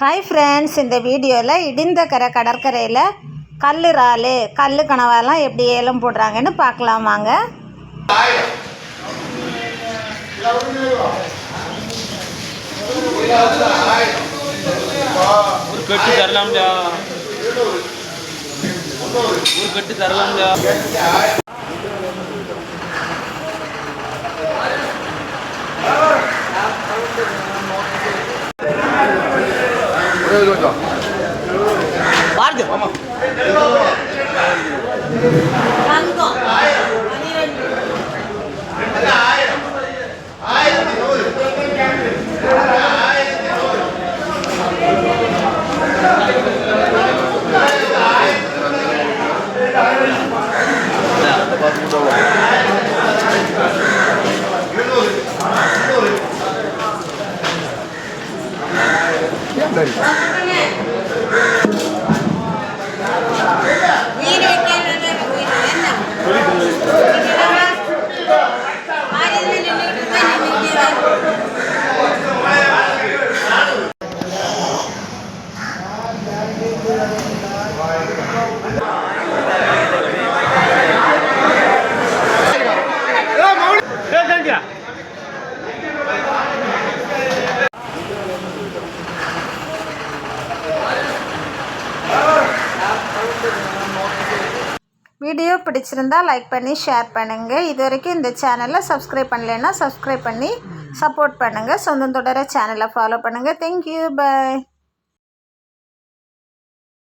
Hi friends இந்த வீடியோவில் இடிந்தகரை கடற்கரையில் கல் இறால் கல் கனவாலாம் எப்படி ஏலம் போடுறாங்கன்னு பார்க்கலாம் வாங்க. ஒரு கட்டு தரலாம்டா. ஒரு கட்டு தரலாம்டா. பாருங்க Thank you. Video பிடிச்சிருந்தா லைக் பண்ணி ஷேர் பண்ணுங்கள் இது வரைக்கும் இந்த சேனலை சப்ஸ்கிரைப் பண்ணலைன்னா சப்ஸ்கிரைப் பண்ணி சப்போர்ட் பண்ணுங்கள் சொந்தம் தொடர சேனலை ஃபாலோ பண்ணுங்கள் தேங்க்யூ பாய்